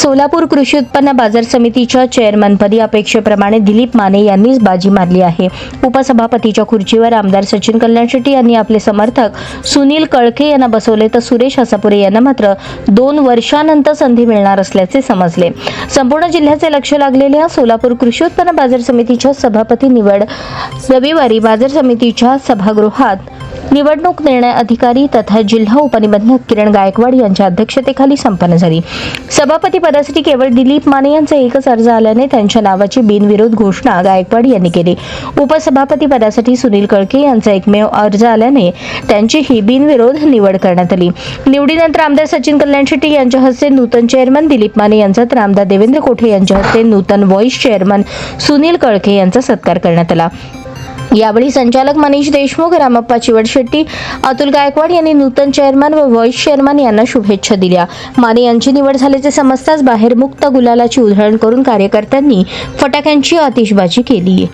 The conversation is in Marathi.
सोलापूर कृषी उत्पन्न बाजार समितीच्या चेअरमनपदी अपेक्षेप्रमाणे दिलीप माने यांनीच बाजी मारली आहे. उपसभापतीच्या खुर्चीवर आमदार सचिन कल्याण शेट्टी यांनी आपले समर्थक सुनील कळके यांना बसवले तर सुरेश हसापुरे यांना मात्र दोन वर्षानंतर संधी मिळणार असल्याचे समजले. संपूर्ण जिल्ह्याचे लक्ष लागलेल्या सोलापूर कृषी उत्पन्न बाजार समितीच्या सभापती निवड रविवारी बाजार समितीच्या सभागृहात निवडणूक निर्णय अधिकारी तथा जिल्हा उपनिबंधक किरण गायकवाड यांच्या अध्यक्षतेखाली संपन्न झाली. सभापती पदासाठी केवळ दिलीप माने यांचा एकच अर्ज आल्याने त्यांच्या नावाची बिनविरोध घोषणा गायकवाड यांनी केली. उपसभापती पदासाठी सुनील कळके यांचा एकमेव अर्ज आल्याने त्यांचीही बिनविरोध निवड करण्यात आली. निवडीनंतर आमदार सचिन कल्याण शेट्टी यांच्या हस्ते नूतन चेअरमन दिलीप माने यांचा तर आमदार देवेंद्र कोठे यांच्या हस्ते नूतन व्हाईस चेअरमन सुनील कळके यांचा सत्कार करण्यात आला. यावेळी संचालक मनीष देशमुख रामप्पा चिवडशेट्टी अतुल गायकवाड यांनी नूतन चेअरमन व व्हाईस चेअरमन यांना शुभेच्छा दिल्या. माने यांची निवड झाल्याचे समजताच बाहेर मुक्त गुलालाची उधळण करून कार्यकर्त्यांनी फटाक्यांची आतिषबाजी केली